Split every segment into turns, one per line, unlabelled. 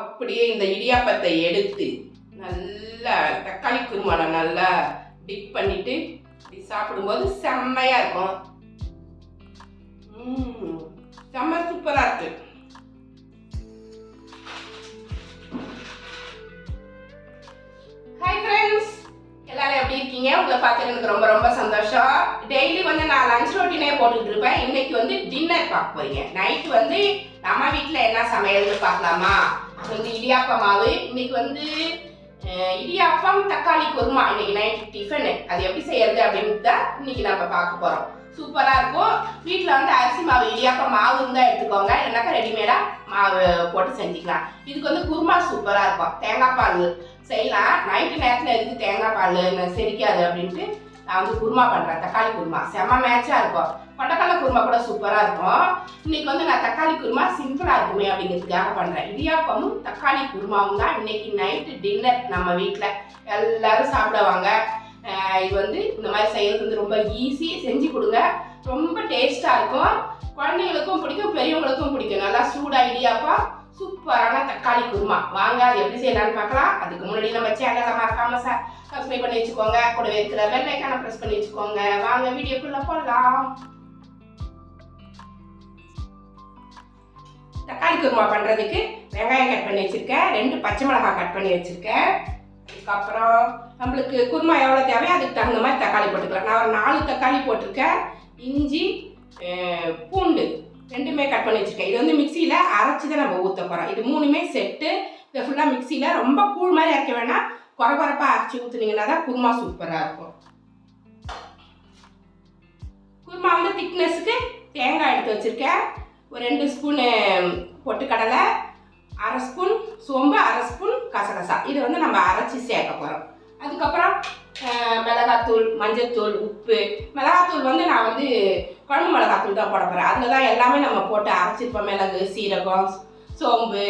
அப்படியே இந்த இடியாப்பத்தை எடுத்து நல்லா தக்காளி குருமால நல்லா டிப் பண்ணிட்டு இப்படி சாப்பிடும்போது செம்மையா இருக்கும். செம்ம சூப்பரா இருக்கு. ஹாய் ஃப்ரெண்ட்ஸ் எல்லாரும் எப்படி இருக்கீங்க? உங்களை பார்த்து எனக்கு ரொம்ப ரொம்ப சந்தோஷம். டெய்லி வந்து நான் லஞ்ச் ரொட்டினே போட்டுட்டு இருப்பேன். இன்னைக்கு வந்து டின்னர் பார்க்க போறீங்க. நைட் வந்து நம்ம வீட்டில் என்ன சமையல்னு பார்க்கலாமா? வந்து இடியாப்ப மாவு. இன்னைக்கு வந்து இடியாப்பம் தக்காளி குருமா. இன்னைக்கு நைட் டிஃபனு அது எப்படி செய்யறது அப்படின்னு தான் இன்னைக்கு நம்ம பார்க்க போறோம். சூப்பரா இருக்கும். வீட்டில் வந்து அரிசி மாவு இடியாப்ப மாவு இருந்தால் எடுத்துக்கோங்க. இல்லைனாக்கா ரெடிமேடா மாவு போட்டு செஞ்சுக்கலாம். இதுக்கு வந்து குருமா சூப்பரா இருக்கும். தேங்காய் பால் செய்யலாம். நைட்டு நேரத்தில் எதுக்கு தேங்காய் பால் செரிக்காது அப்படின்ட்டு நான் வந்து குருமா பண்ணுறேன் தக்காளி குருமா. செம்ம மேட்சாக இருக்கும். கொண்டக்கடலை குருமா கூட சூப்பராக இருக்கும். இன்னைக்கு வந்து நான் தக்காளி குருமா சிம்பிளாக இருக்குமே அப்படிங்கிறதுக்காக பண்ணுறேன் இடியாப்பமும் தக்காளி குருமாவும் தான் இன்னைக்கு நைட்டு டின்னர் நம்ம வீட்டில் எல்லாரும் சாப்பிடுவாங்க. இது வந்து இந்த மாதிரி செய்யறது வந்து ரொம்ப ஈஸி செஞ்சு கொடுங்க. ரொம்ப டேஸ்ட்டாக இருக்கும். குழந்தைங்களுக்கும் பிடிக்கும் பெரியவங்களுக்கும் பிடிக்கும். நல்லா சூடாக இடியாப்பம் சூப்பரான தக்காளி குருமா வாங்க அது எப்படி செய்யலாம்னு பார்க்கலாம் அதுக்கு முன்னாடி நம்ம சேனலை மறக்காம சப்ஸ்கிரைப் பண்ணி வச்சுக்கோங்க கூடவே இருக்கிற பெல் ஐக்கான ப்ரெஸ் பண்ணி வச்சுக்கோங்க வாங்க வீடியோக்குள்ள போகலாம் தக்காளி குருமா பண்ணுறதுக்கு வெங்காயம் கட் பண்ணி வச்சுருக்கேன் ரெண்டு பச்சை மிளகாய் கட் பண்ணி வச்சுருக்கேன் அதுக்கப்புறம் நம்மளுக்கு குருமா எவ்வளோ தேவையோ அதுக்கு தகுந்த மாதிரி தக்காளி போட்டுக்கலாம் நான் ஒரு நாலு தக்காளி போட்டிருக்கேன் இஞ்சி பூண்டு ரெண்டுமே கட் பண்ணி வச்சுருக்கேன். இது வந்து மிக்சியில் அரைச்சி தான் நம்ம ஊற்ற போகிறோம் இது மூணுமே செட்டு இதை ஃபுல்லாக மிக்சியில் ரொம்ப கூழ் மாதிரி அரைக்க வேணாம். குறை குறைப்பாக அரைச்சி ஊற்றுனீங்கன்னா தான் குருமா சூப்பராக இருக்கும். குருமா வந்து திக்னஸுக்கு தேங்காய் எடுத்து வச்சுருக்கேன். ஒரு ரெண்டு ஸ்பூனு பொட்டுக்கடலை அரை ஸ்பூன் சோம்பு அரை ஸ்பூன் கசகசா. இதை வந்து நம்ம அரைச்சி சேர்க்க போகிறோம் அதுக்கப்புறம் மிளகாத்தூள் மஞ்சத்தூள் உப்பு. மிளகாத்தூள் வந்து நான் வந்து குழம்பு மிளகாத்தூள் தான் போட போகிறேன் அதில் தான் எல்லாமே நம்ம போட்டு அரைச்சிருப்போம். மிளகு சீரகம் சோம்பு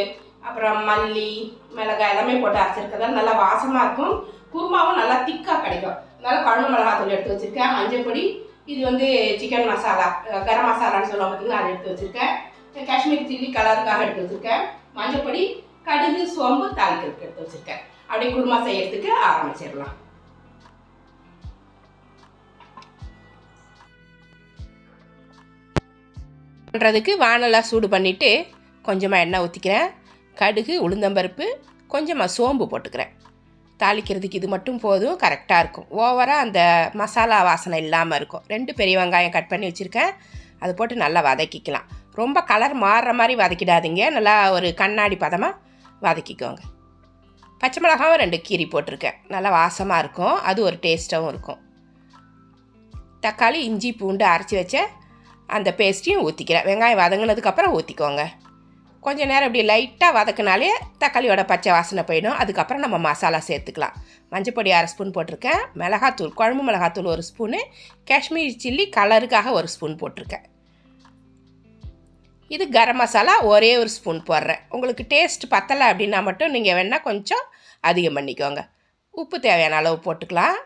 அப்புறம் மல்லி மிளகாய் எல்லாமே போட்டு அரைச்சிருக்கதால நல்லா வாசமாக இருக்கும். குருமாவும் நல்லா திக்காக கிடைக்கும். அதனால் குழம்பு மிளகாத்தூள் எடுத்து வச்சுருக்கேன். மஞ்சள் பொடி இது வந்து சிக்கன் மசாலா கரம் மசாலான்னு சொல்லுவாங்க பார்த்தீங்கன்னா அதை எடுத்து வச்சுருக்கேன். காஷ்மீர் சில்லி கலருக்காக எடுத்து வச்சுருக்கேன். மஞ்சள் பொடி கடுகு சோம்பு தாளிக்கிறதுக்கு எடுத்து வச்சுருக்கேன். அப்படியே குருமா செய்யறதுக்கு ஆரம்பிச்சிடலாம். பண்ணுறதுக்கு வானலாக சூடு பண்ணிவிட்டு கொஞ்சமாக எண்ணெய் ஊற்றிக்கிறேன் கடுகு உளுந்தம்பருப்பு கொஞ்சமாக சோம்பு போட்டுக்கிறேன். தாளிக்கிறதுக்கு இது மட்டும் போதும் கரெக்டாக இருக்கும். ஓவராக அந்த மசாலா வாசனை இல்லாமல் இருக்கும். ரெண்டு பெரிய வெங்காயம் கட் பண்ணி வச்சுருக்கேன். அது போட்டு நல்லா வதக்கிக்கலாம். ரொம்ப கலர் மாறுற மாதிரி வதக்கிடாதீங்க. நல்லா ஒரு கண்ணாடி பதமாக வதக்கிக்கோங்க. பச்சை மிளகாவும் ரெண்டு கீரி போட்டிருக்கேன். நல்லா வாசமாக இருக்கும். அது ஒரு டேஸ்ட்டாகவும் இருக்கும். தக்காளி இஞ்சி பூண்டு அரைச்சி வச்ச அந்த பேஸ்ட்டையும் ஊற்றிக்கிறேன் வெங்காயம் வதங்கினதுக்கப்புறம் ஊற்றிக்கோங்க கொஞ்சம் நேரம் இப்படி லைட்டாக வதக்கினாலே தக்காளியோட பச்சை வாசனை போயிடும். அதுக்கப்புறம் நம்ம மசாலா சேர்த்துக்கலாம். மஞ்சப்பொடி அரை ஸ்பூன் போட்டிருக்கேன். மிளகாத்தூள் குழம்பு மிளகாத்தூள் ஒரு ஸ்பூனு. காஷ்மீரி சில்லி கலருக்காக ஒரு ஸ்பூன் போட்டிருக்கேன். இது கரம் மசாலா ஒரே ஒரு ஸ்பூன் போடுறேன். உங்களுக்கு டேஸ்ட் பத்தலை அப்படின்னா மட்டும் நீங்கள் வேணால் கொஞ்சம் அதிகம் பண்ணிக்கோங்க. உப்பு தேவையான அளவு போட்டுக்கலாம்.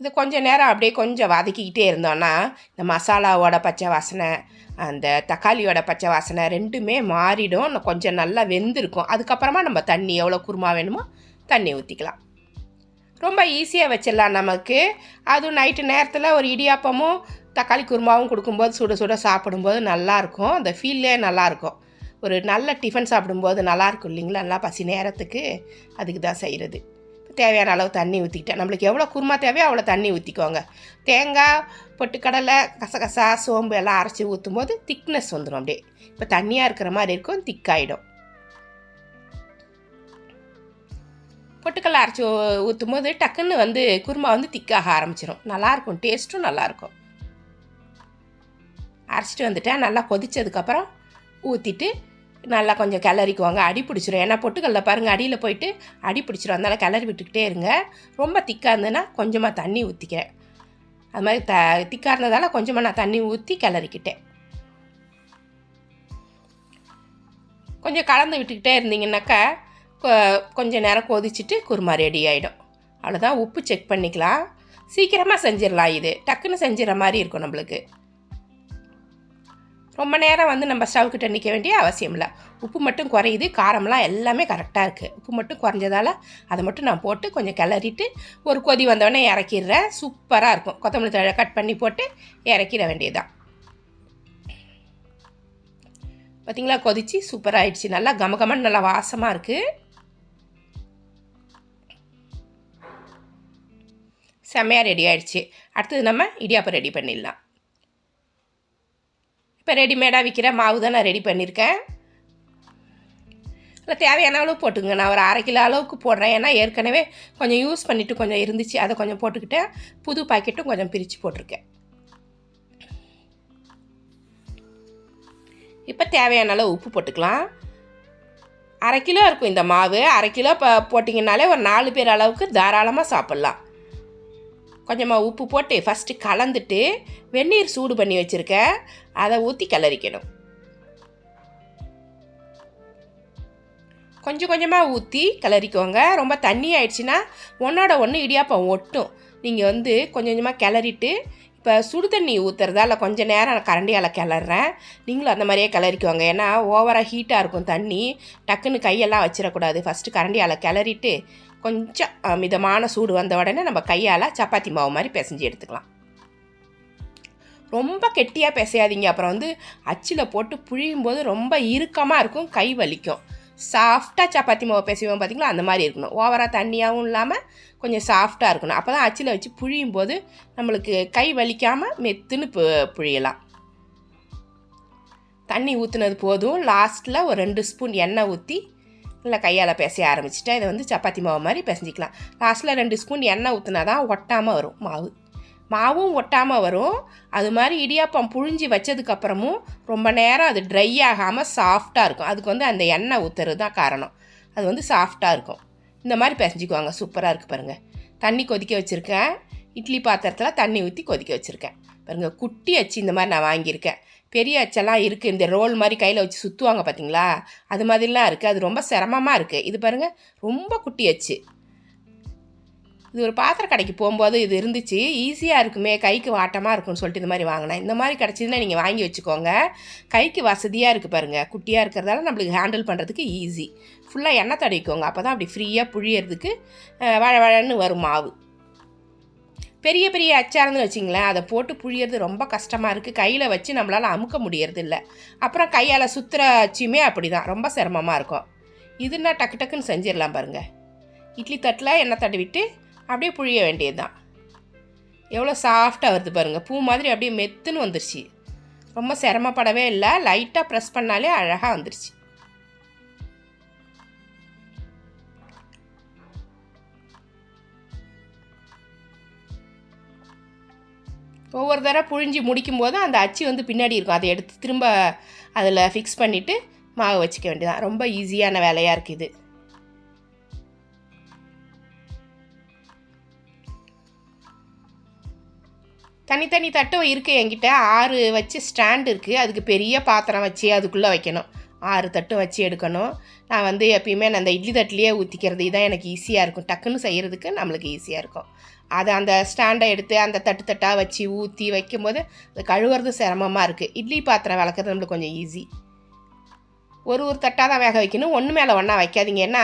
இது கொஞ்சம் நேரம் அப்படியே கொஞ்சம் வதக்கிக்கிட்டே இருந்தோன்னா இந்த மசாலாவோட பச்சை வாசனை அந்த தக்காளியோட பச்சை வாசனை ரெண்டுமே மாறிடும். இன்னும் கொஞ்சம் நல்லா வெந்திருக்கும். அதுக்கப்புறமா நம்ம தண்ணி எவ்வளோ குருமா வேணுமோ தண்ணி ஊற்றிக்கலாம் ரொம்ப ஈஸியாக வச்சிடலாம் நமக்கு. அதுவும் நைட்டு நேரத்தில் ஒரு இடியாப்பமும் தக்காளி குருமாவும் கொடுக்கும்போது சுட சுட சாப்பிடும்போது நல்லாயிருக்கும் அந்த ஃபீல்லே நல்லாயிருக்கும் ஒரு நல்ல டிஃபன் சாப்பிடும்போது நல்லாயிருக்கும் இல்லைங்களா? நல்லா பசி நேரத்துக்கு அதுக்கு தான் செய்கிறது தேவையான அளவு தண்ணி ஊற்றிக்கிட்டேன் நம்மளுக்கு எவ்வளோ குருமா தேவையோ அவ்வளோ தண்ணி ஊற்றிக்கோங்க தேங்காய் பொட்டுக்கடலை கசகசா சோம்பு எல்லாம் அரைச்சி ஊற்றும் போது திக்னஸ் வந்துடும் அப்படியே. இப்போ தண்ணியாக இருக்கிற மாதிரி இருக்கும் திக்காயிடும். பொட்டுக்கடலை அரைச்சி ஊற்றும் போது டக்குன்னு வந்து குருமா வந்து திக்காக ஆரம்பிச்சிடும் நல்லாயிருக்கும் டேஸ்ட்டும் நல்லாயிருக்கும். அரைச்சிட்டு வந்துட்டேன் நல்லா கொதித்ததுக்கப்புறம் ஊற்றிட்டு நல்லா கொஞ்சம் கிளறிக்குவாங்க. அடி பிடிச்சிரும். ஏன்னா பொட்டுக்கல்ல பாருங்கள் அடியில் போயிட்டு அடி பிடிச்சிரும். அதனால் கிளறி விட்டுக்கிட்டே இருங்க. ரொம்ப திக்காக இருந்ததுன்னா கொஞ்சமாக தண்ணி ஊற்றிக்கிறேன் அது மாதிரி த திக்காக இருந்ததால் கொஞ்சமாக நான் தண்ணி ஊற்றி கிளறிக்கிட்டேன். கொஞ்சம் கலந்து விட்டுக்கிட்டே இருந்தீங்கன்னாக்கா கொ- நேரம் கொதிச்சுட்டு குருமா ரெடி ஆகிடும் அவ்வளோதான் உப்பு செக் பண்ணிக்கலாம். சீக்கிரமாக செஞ்சிடலாம் இது. டக்குன்னு செஞ்சிடற மாதிரி இருக்கும் நம்மளுக்கு. ரொம்ப நேரம் வந்து நம்ம ஸ்டவ் கிட்ட நிற்க வேண்டிய அவசியம் இல்லை. உப்பு மட்டும் குறையுது காரம்லாம் எல்லாமே கரெக்டாக இருக்குது உப்பு மட்டும் குறைஞ்சதால் அதை மட்டும் நான் போட்டு கொஞ்சம் கிளறிட்டு ஒரு கொதி வந்தோடனே இறக்கிடுறேன் சூப்பராக இருக்கும். கொத்தமல்லி தழை கட் பண்ணி போட்டு இறக்கிட வேண்டியதுதான். பார்த்தீங்களா கொதிச்சு சூப்பராக ஆயிடுச்சு. நல்லா கமகமன்னு நல்லா வாசமாக இருக்குது செம்மையாக ரெடி ஆகிடுச்சு அடுத்தது நம்ம இடியாப்பம் ரெடி பண்ணிடலாம். இப்போ ரெடிமேடாக விற்கிற மாவு தான் நான் ரெடி பண்ணியிருக்கேன் அதில் தேவையான அளவு போட்டுங்க நான் ஒரு அரை கிலோ அளவுக்கு போடுறேன். ஏன்னா ஏற்கனவே கொஞ்சம் யூஸ் பண்ணிவிட்டு கொஞ்சம் இருந்துச்சு. அதை கொஞ்சம் போட்டுக்கிட்டேன் புது பாக்கெட்டும் கொஞ்சம் பிரித்து போட்டிருக்கேன். இப்போ தேவையான அளவு உப்பு போட்டுக்கலாம். அரை கிலோ இருக்கும் இந்த மாவு. அரை கிலோ இப்போ போட்டிங்கனாலே ஒரு நாலு பேர் அளவுக்கு தாராளமாக சாப்பிட்லாம். கொஞ்சமாக உப்பு போட்டு ஃபஸ்ட்டு கலந்துட்டு வெந்நீர் சூடு பண்ணி வச்சுருக்கேன் அதை ஊற்றி கிளறிக்கணும். கொஞ்சம் கொஞ்சமாக ஊற்றி கிளறிக்கோங்க. ரொம்ப தண்ணி ஆயிடுச்சுன்னா ஒன்றோட ஒன்று இடியாப்பம் ஒட்டும். நீங்கள் வந்து கொஞ்சம் கொஞ்சமாக கிளறிட்டு இப்போ சுடு தண்ணி ஊற்றுறதால கொஞ்சம் நேரம் கரண்டியால் கிளறேன். நீங்களும் அந்த மாதிரியே கிளறிக்குவாங்க ஏன்னா ஓவராக ஹீட்டாக இருக்கும் தண்ணி. டக்குன்னு கையெல்லாம் வச்சிடக்கூடாது. ஃபஸ்ட்டு கரண்டியால் கிளறிட்டு கொஞ்சம் மிதமான சூடு வந்த உடனே நம்ம கையால் சப்பாத்தி மாவு மாதிரி பிசைஞ்சு எடுத்துக்கலாம். ரொம்ப கெட்டியாக பிசையாதீங்க. அப்புறம் வந்து அச்சில் போட்டு புழியும் போது ரொம்ப இறுக்கமாக இருக்கும் கை வலிக்கும். சாஃப்டாக சப்பாத்தி மாவு பிசைவோம் பார்த்திங்களா அந்த மாதிரி இருக்கணும். ஓவராக தண்ணியாகவும் இல்லாமல் கொஞ்சம் சாஃப்டாக இருக்கணும். அப்போ தான் அச்சில் வச்சு புழியும் போது நம்மளுக்கு கை வலிக்காமல் மெத்துன்னு பு புழியலாம். தண்ணி ஊற்றுனது போதும். லாஸ்ட்டில் ஒரு ரெண்டு ஸ்பூன் எண்ணெய் ஊற்றி இல்லை கையால் பேச ஆரம்பிச்சிட்டா இதை வந்து சப்பாத்தி மாவு மாதிரி பிசைஞ்சிக்கலாம். லாஸ்ட்டில் ரெண்டு ஸ்பூன் எண்ணெய் ஊற்றினா தான் ஒட்டாமல் வரும் மாவு. மாவும் ஒட்டாமல் வரும். அது மாதிரி இடியாப்பம் புழிஞ்சி வச்சதுக்கப்புறமும் ரொம்ப நேரம் அது ட்ரை ஆகாமல் சாஃப்டாக இருக்கும். அதுக்கு வந்து அந்த எண்ணெய் ஊற்றுறது தான் காரணம். அது வந்து சாஃப்டாக இருக்கும். இந்த மாதிரி பிசைஞ்சிக்குவாங்க. சூப்பராக இருக்குது பாருங்கள் தண்ணி கொதிக்க வச்சுருக்கேன். இட்லி பாத்திரத்தில் தண்ணி ஊற்றி கொதிக்க வச்சுருக்கேன். பாருங்கள் குட்டி அச்சு இந்த மாதிரி நான் வாங்கியிருக்கேன். பெரிய அச்செல்லாம் இருக்குது இந்த ரோல் மாதிரி கையில் வச்சு சுற்றுவாங்க பார்த்தீங்களா அது மாதிரிலாம் இருக்குது அது ரொம்ப சிரமமாக இருக்குது இது பாருங்கள் ரொம்ப குட்டி அச்சு. இது ஒரு பாத்திர கடைக்கு போகும்போது இது இருந்துச்சு. ஈஸியாக இருக்குமே. கைக்கு வாட்டமாக இருக்கும்னு சொல்லிட்டு இந்த மாதிரி வாங்கினேன். இந்த மாதிரி கிடச்சிதுன்னா நீங்கள் வாங்கி வச்சுக்கோங்க. கைக்கு வசதியாக இருக்குது பாருங்கள் குட்டியாக இருக்கிறதால நம்மளுக்கு ஹேண்டில் பண்ணுறதுக்கு ஈஸி. ஃபுல்லாக எண்ணெய் தடவிக்கோங்க. அப்போ தான் அப்படி ஃப்ரீயாக புழியறதுக்கு வழ வழன்னு வரும் மாவு. பெரிய பெரிய அச்சாரம்னு வச்சிங்களேன் அதை போட்டு புழியறது ரொம்ப கஷ்டமாக இருக்குது கையில் வச்சு நம்மளால் அமுக்க முடியறது இல்லை அப்புறம் கையால் சுற்றுற அச்சுமே அப்படி தான் ரொம்ப சிரமமாக இருக்கும். இதுனா டக்கு டக்குன்னு செஞ்சிடலாம் பாருங்கள் இட்லி தட்டில் எண்ணெய் தடவிட்டு அப்படியே புழிய வேண்டியது தான் எவ்வளோ சாஃப்டாக வருது பாருங்கள் பூ மாதிரி அப்படியே மெத்துன்னு வந்துருச்சு. ரொம்ப சிரமப்படவே இல்லை. லைட்டாக ப்ரெஸ் பண்ணாலே அழகாக வந்துருச்சு. ஒவ்வொரு தடவை புழிஞ்சி முடிக்கும்போது அந்த அச்சு வந்து பின்னாடி இருக்கும். அதை எடுத்து திரும்ப அதில் ஃபிக்ஸ் பண்ணிவிட்டு மாவு வச்சுக்க வேண்டியதான் ரொம்ப ஈஸியான வேலையாக இருக்குது இது. தனித்தனி தட்டும் இருக்குது என்கிட்ட. ஆறு வச்சு ஸ்டாண்ட் இருக்குது அதுக்கு பெரிய பாத்திரம் வச்சு அதுக்குள்ளே வைக்கணும். ஆறு தட்டும் வச்சு எடுக்கணும். நான் வந்து எப்பயுமே நான் அந்த இட்லி தட்டிலேயே ஊற்றிக்கிறது இதான் எனக்கு ஈஸியாக இருக்கும். டக்குன்னு செய்கிறதுக்கு நம்மளுக்கு ஈஸியாக இருக்கும். அதை அந்த ஸ்டாண்டை எடுத்து அந்த தட்டு தட்டாக வச்சு ஊற்றி வைக்கும்போது அது கழுவுறது சிரமமாக இருக்குது இட்லி பாத்திரம் விளக்குறது நம்மளுக்கு கொஞ்சம் ஈஸி ஒரு ஒரு தட்டாக தான் வேக வைக்கணும். ஒன்று மேலே ஒன்றா வைக்காதீங்க. ஏன்னா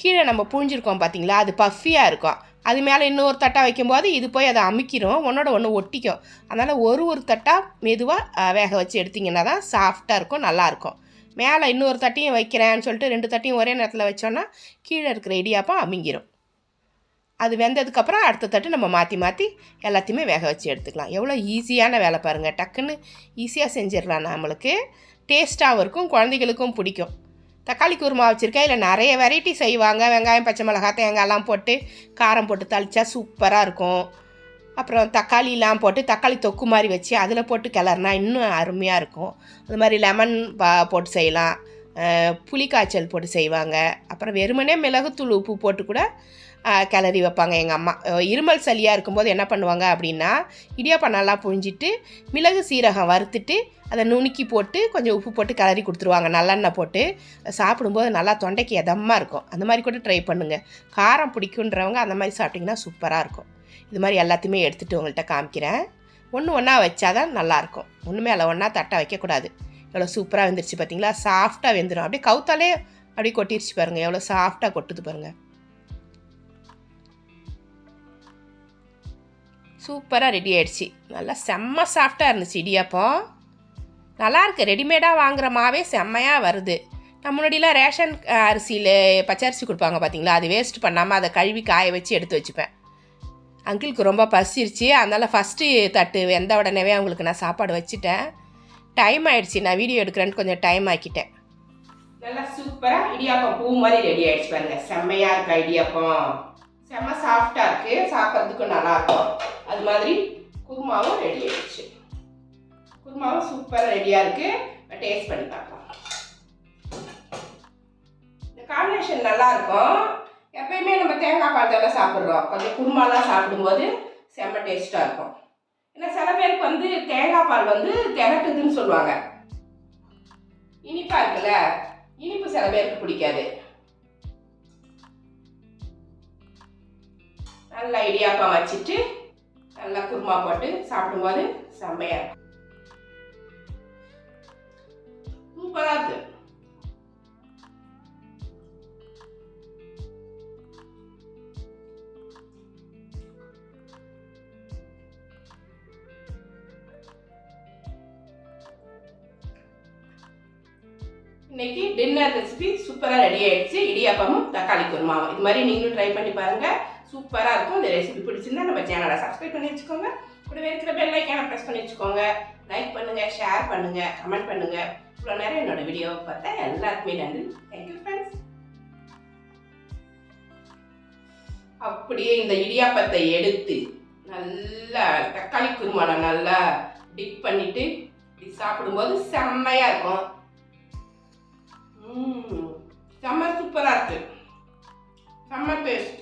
கீழே நம்ம புழிஞ்சிருக்கோம் பார்த்தீங்களா அது பஃபியாக இருக்கும். அது மேலே இன்னொரு தட்டாக வைக்கும்போது இது போய் அதை அமுக்கிடும் ஒன்றோட ஒன்று ஒட்டிக்கும். அதனால் ஒரு ஒரு தட்டாக மெதுவாக வேக வச்சு எடுத்திங்கன்னா தான் சாஃப்டாக இருக்கும் நல்லாயிருக்கும் மேலே இன்னொரு தட்டியும் வைக்கிறேன்னு சொல்லிட்டு ரெண்டு தட்டியும் ஒரே நேரத்தில் வச்சோன்னா கீழே இருக்கிற இடியாப்பம் அமுங்கிடும் அது வெந்ததுக்கப்புறம் அடுத்த தட்டு நம்ம மாற்றி மாற்றி எல்லாத்தையுமே வேக வச்சு எடுத்துக்கலாம். எவ்வளோ ஈஸியான வேலை பாருங்கள் டக்குன்னு ஈஸியாக செஞ்சிடலாம் நம்மளுக்கு. டேஸ்ட்டாகவும் இருக்கும் குழந்தைகளுக்கும் பிடிக்கும். தக்காளி குருமா வச்சுருக்கேன். இல்லை நிறைய வெரைட்டி செய்வாங்க. வெங்காயம் பச்சை மிளகா தேங்காயெல்லாம் போட்டு காரம் போட்டு தளிச்சா சூப்பராக இருக்கும். அப்புறம் தக்காளிலாம் போட்டு தக்காளி தொக்கு மாதிரி வச்சு அதில் போட்டு கிளறினா இன்னும் அருமையாக இருக்கும். அது மாதிரி லெமன் பா போட்டு செய்யலாம். புளி காய்ச்சல் போட்டு செய்வாங்க. அப்புறம் வெறுமனே மிளகுத்தூள் உப்பு போட்டு கூட கிளறி வைப்பாங்க எங்கள் அம்மா. இருமல் சளியாக இருக்கும்போது என்ன பண்ணுவாங்க அப்படின்னா இடியாப்பம் நல்லா புழிஞ்சிட்டு மிளகு சீரகம் வறுத்துட்டு அதை நுணுக்கி போட்டு கொஞ்சம் உப்பு போட்டு கிளறி கொடுத்துருவாங்க. நல்லெண்ணெய் போட்டு. சாப்பிடும்போது நல்லா தொண்டைக்கு எதமாக இருக்கும். அந்த மாதிரி கூட ட்ரை பண்ணுங்கள் காரம் பிடிக்குன்றவங்க அந்த மாதிரி சாப்பிட்டிங்கன்னா சூப்பராக இருக்கும். இது மாதிரி எல்லாத்தையுமே எடுத்துகிட்டு உங்கள்கிட்ட காமிக்கிறேன். ஒன்று ஒன்றா வச்சாதான் நல்லாயிருக்கும். ஒன்றுமே அதில் ஒன்றா தட்டை வைக்கக்கூடாது. எவ்வளோ சூப்பராக வெந்துருச்சு பார்த்தீங்களா சாஃப்டாக வெந்துடும் அப்படியே கவுத்தாலே அப்படியே கொட்டிருச்சு பாருங்கள் எவ்வளோ சாஃப்டாக கொட்டுது பாருங்கள் சூப்பராக ரெடி ஆகிடுச்சு நல்லா செம்ம சாஃப்டாக இருந்துச்சு இடியாப்பம். நல்லாயிருக்கு. ரெடிமேடாக வாங்குகிற மாவே செம்மையாக வருது. நம்ம முன்னாடிலாம் ரேஷன் அரிசியில் பச்சரிசி கொடுப்பாங்க பார்த்தீங்களா அது வேஸ்ட் பண்ணாமல் அதை கழுவி காய வச்சு எடுத்து வச்சுப்பேன். அங்கிளுக்கு ரொம்ப பசிருச்சு. அதனால் ஃபஸ்ட்டு தட்டு வெந்த உடனேவே அவங்களுக்கு நான் சாப்பாடு வச்சுட்டேன். டைம் ஆயிடுச்சு. நான் வீடியோ எடுக்கிறேன்னு கொஞ்சம் டைம் ஆக்கிட்டேன். நல்லா சூப்பராக இடியாப்பம் பூ மாதிரி ரெடி ஆகிடுச்சு பாருங்க. செம்மையாக இருக்கா இடியாப்பம் செம்ம சாஃப்டாக இருக்குது சாப்பிட்றதுக்கும் நல்லாயிருக்கும் அது மாதிரி குருமாவும் ரெடி ஆகிடுச்சு குருமாவும் சூப்பராக ரெடியாக இருக்குது டேஸ்ட் பண்ணி பார்க்கலாம். இந்த காம்பினேஷன் நல்லாயிருக்கும் எப்பயுமே நம்ம தேங்காய் பால் தானே சாப்பிட்றோம். கொஞ்சம் குருமாலாம் சாப்பிடும்போது செம்ம டேஸ்ட்டாக இருக்கும். ஏன்னா சில பேருக்கு வந்து தேங்காய் பால் வந்து திரட்டுதுன்னு சொல்லுவாங்க. இனிப்பாக இருக்குல்ல? இனிப்பு சில பேருக்கு பிடிக்காது. நல்லா இடியாப்பம் வச்சுட்டு நல்லா குருமா போட்டு சாப்பிடும்போது செம்மையாக இருக்கும். சூப்பராக இருக்குது இன்னைக்கு டின்னர் ரெசிபி சூப்பராக ரெடி ஆயிடுச்சு. இடியாப்பமும் தக்காளி குருமாவும் இது மாதிரி நீங்களும் ட்ரை பண்ணி பாருங்க. சூப்பராக இருக்கும். இந்த ரெசிபி பிடிச்சிருந்தா நம்ம சேனலை சப்ஸ்கிரைப் பண்ணி வச்சுக்கோங்க. கூடவே இருக்கிற பெல் ஐக்கான ப்ரெஸ் பண்ணி வச்சுக்கோங்க. லைக் பண்ணுங்க ஷேர் பண்ணுங்க கமெண்ட் பண்ணுங்க. இவ்வளோ நேரம் என்னோட வீடியோவை பார்த்தா எல்லாருக்குமே நன்றி. தேங்க்யூ ஃப்ரெண்ட்ஸ் அப்படியே இந்த இடியாப்பத்தை எடுத்து நல்லா தக்காளி குருமாவை நல்லா டிப் பண்ணிட்டு இப்படி சாப்பிடும்போது செம்மையாக இருக்கும். செம்ம சூப்பராக இருக்குது செம்ம டேஸ்ட்